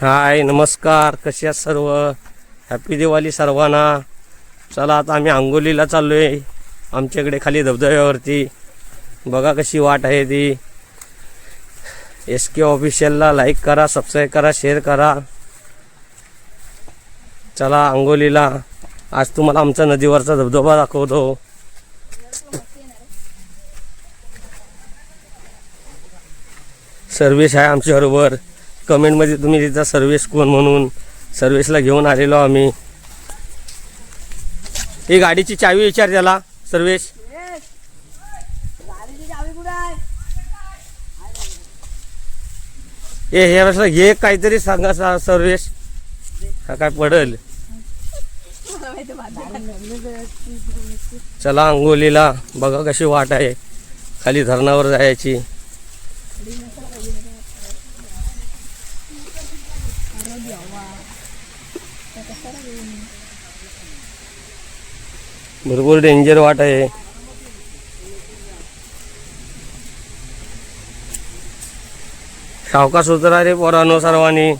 हाय नमस्कार. कसे आहात सर्व? हॅपी दिवाळी सर्वांना. चला आता आम्ही आंगोलीला चाललो आहे आमच्याकडे खाली धबधब्यावरती. बघा कशी वाट आहे ती. एस के ऑफिशियलला लाईक करा सबस्क्राईब करा शेअर करा. चला आंगोलीला आज तुम्हाला आमचा नदीवरचा धबधबा दाखवतो. सर्विस आहे आमच्याबरोबर. कमेंटमध्ये तुम्ही तिथं सर्विस कोण म्हणून सर्विसला घेऊन आलेलो आम्ही. ही गाडीची चावी विचार त्याला सर्विस ए हे असं घे काहीतरी सांगा सा सर्वेश. हा काय पडल? चला अंगोलीला बघा कशी वाट आहे. खाली धरणावर जायची. भरपूर डेंजर वाट आहे. सावका सुतरा रे पोरानो सर्वांनी.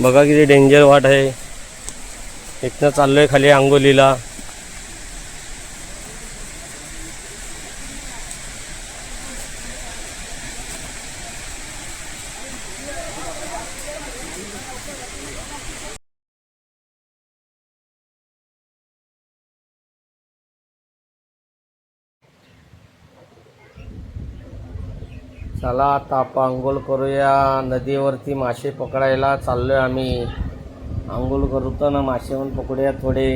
बघा किती डेंजर वाट आहे. इथनं चाललोय खाली आंगोलीला चला आता आपण आंघोळ करूया. नदीवरती मासे पकडायला चाललो आहे आम्ही. आंघोळ करताना मासे पण पकडूया थोडे.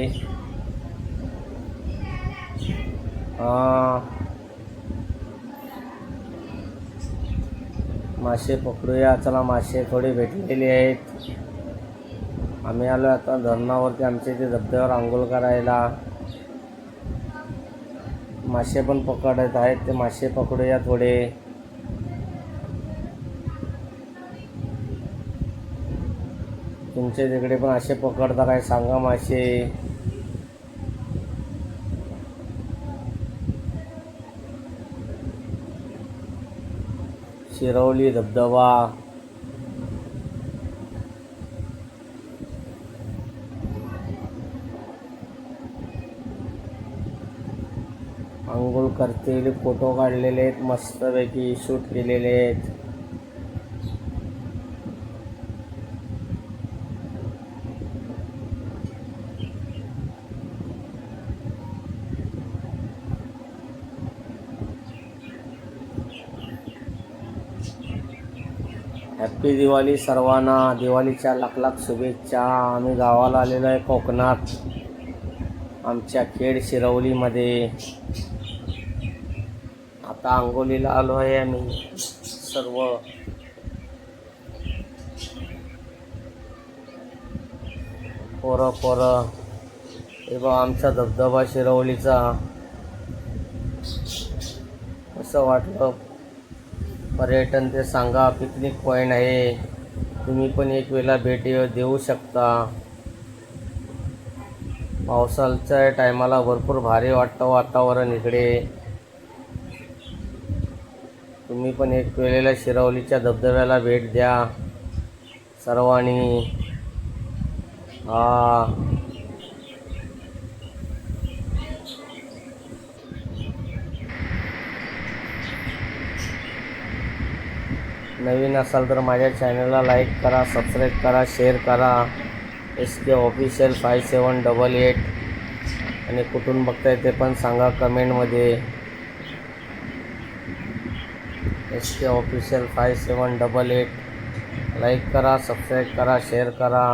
मासे पकडूया. चला मासे थोडे भेटलेले आहेत. आम्ही आलो आता धरणावरती आमच्या इथे धबधब्यावर आंघोळ करायला. मासे पण पकडत आहेत. ते मासे पकडूया थोडे. तुमच्या तिकडे पण असे पकडता काय? सांगा मासे. शिरवली धबधबा. आंघोळ करतील फोटो काढलेले आहेत मस्तपैकी शूट केलेले आहेत. हॅप्पी दिवाळी सर्वांना. दिवाळीच्या लाख लाख शुभेच्छा. आम्ही गावाला आलेलो आहे कोकणात. आमच्या खेड शिरवलीमध्ये. आता आंगोलीला आलो आहे आम्ही सर्व. पोरं पोरं. हे बघ आमचा धबधबा शिरवलीचा. असं वाटलं पर्यटन ते सांगा पिकनिक पॉईंट आहे. तुम्ही पण एक वेळेला भेट देऊ शकता. पावसाच्या टायमाला भरपूर भारी वाटतं वातावरण इकडे. तुम्ही पण एक वेळेला शिरवलीच्या धबधब्याला भेट द्या. सर्वांनी. हा. नवीन असाल तर माझ्या चॅनलला लाईक करा सबस्क्राईब करा शेअर करा. S K official five seven double eight आणि कुठून बघताय ते पण सांगा कमेंटमध्ये. S K official five seven double eight like करा सबस्क्राईब करा शेअर करा.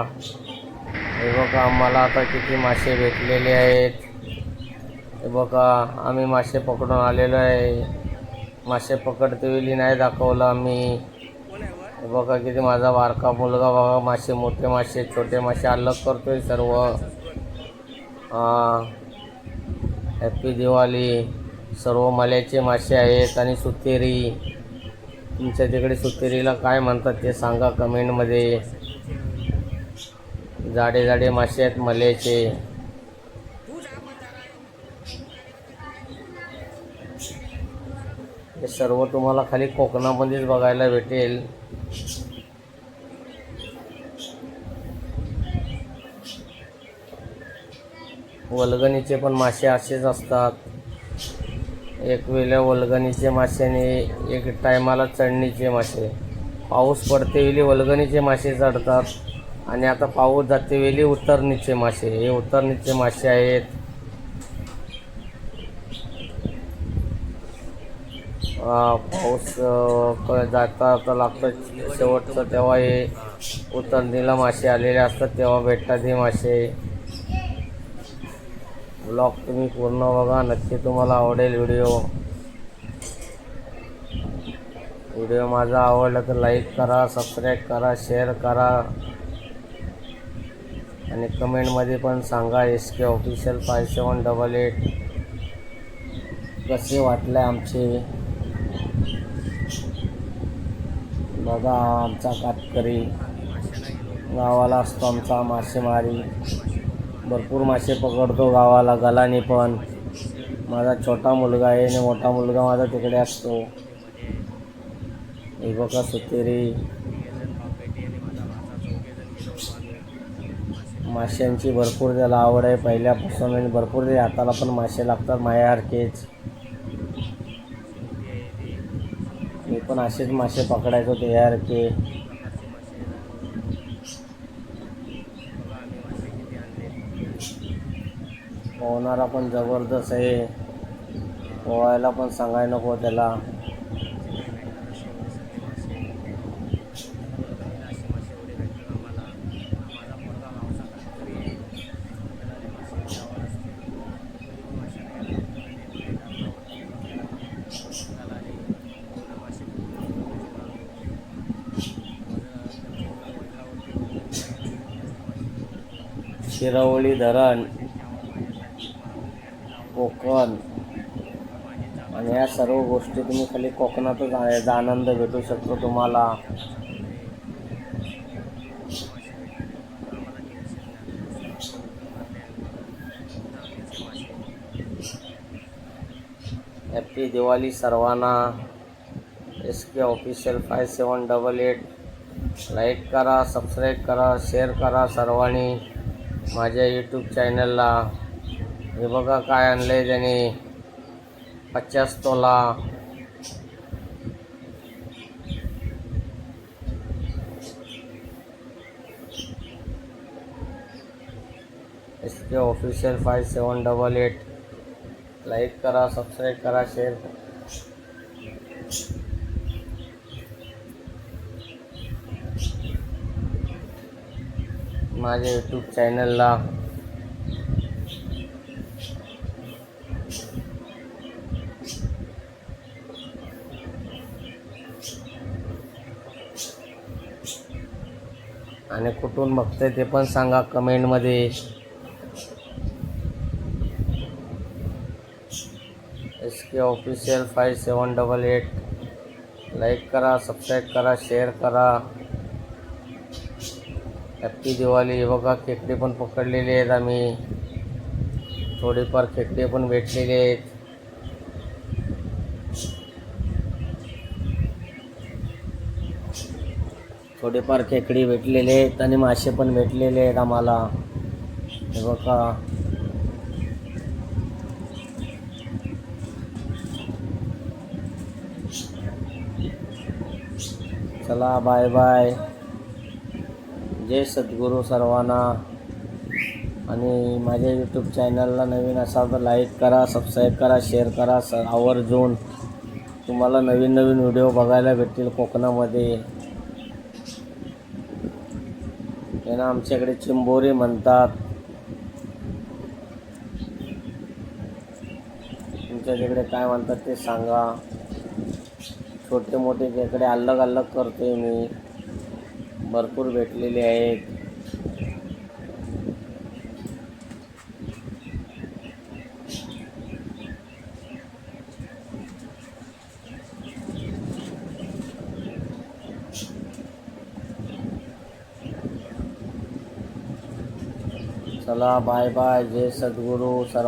हे बघा आम्हाला आता किती मासे भेटलेले आहेत. हे बघा आम्ही मासे पकडून आलेलो आहे. मासे पकडते वेळी नाही दाखवलं आम्ही. बघा किती माझा वारका मुलगा बघा मासे मोठे मासे छोटे मासे अलग करतोय सर्व. हॅपी दिवाळी सर्व मल्याचे मासे आहेत आणि सुतेरी. तुमच्या तिकडे सुतेरीला काय म्हणतात ते सांगा कमेंटमध्ये जाडे जाडे मासे आहेत मल्याचे. हे सर्व तुम्हाला खाली कोकणामध्येच बघायला भेटेल. वलगणीचे पण मासे असेच असतात. एक वेळेला वलगणीचे मासे आणि एक टायमाला चढणीचे मासे. पाऊस पडते वेळी वलगणीचे मासे चढतात आणि आता पाऊस जाते वेळी उतरणीचे मासे. हे उतरणीचे मासे आहेत. पाऊस अ, जाता आता लागतं शेवटचं तेव्हा हे उतरणीला मासे आलेले असतात तेव्हा भेटतात हे मासे. ब्लॉग तुम्ही पूर्ण बघा नक्की तुम्हाला आवडेल व्हिडिओ. व्हिडिओ माझा आवडला तर लाईक करा सबस्क्राईब करा शेअर करा. आणि कमेंटमध्ये पण सांगा S K official five seven double eight कसे वाटले आमचे? बघा आमचा कातकरी. गावाला असतो आमचा मासेमारी. भरपूर मासे पकडतो गावाला गलाने पण. माझा छोटा मुलगा आहे आणि मोठा मुलगा माझा तिकडे असतो. हे बघा सुतेरी. माशांची भरपूर त्याला आवड आहे पहिल्यापासून आणि भरपूर ते हाताला पण मासे लागतात माझ्यासारखेच मी पण असेच मासे पकडायचो के पोहणारा पण जबरदस्त आहे. पोहायला पण सांगायला नको त्याला. शिरवळी धरण कोकण. आणि या सर्व गोष्टी तुम्ही खाली कोकणातच याचा आनंद भेटू शकतो तुम्हाला. हॅपी दिवाळी सर्वांना. S K official five seven double eight like करा सबस्क्राईब करा शेअर करा सर्वांनी. माझ्या यूट्यूब चॅनलला हे बघा काय आणलं आहे त्याने. पचास तोला. S K official five seven double eight like करा सबस्क्राईब करा शेअर माझ्या यूट्यूब चॅनलला आणि कुठून बघते ते पण सांगा कमेंटमध्ये S K official five seven double eight like करा सबस्क्राईब करा शेअर करा. हॅप्पी दिवाळी हे बघा खेकडे पण पकडलेले आहेत आम्ही. थोडेफार खेकडे पण भेटलेले आहेत. थोडेफार खेकडी भेटलेले आहेत आणि मासे पण भेटलेले आहेत आम्हाला. हे बघा. चला बाय बाय जय सद्गुरू सर्वांना. आणि माझ्या यूट्यूब चॅनलला नवीन असाल तर लाईक करा सबस्क्राईब करा शेअर करा स आवर्जून तुम्हाला नवीन नवीन व्हिडिओ बघायला भेटतील कोकणामध्ये. त्यांना आमच्याकडे चिंबोरी म्हणतात. तुमच्या तिकडे काय म्हणतात ते सांगा. छोटे मोठे खेकडे अलग अलग करतोय मी. भरपूर भेटलेले आहेत. चला बाय बाय जय सद्गुरू. सर्व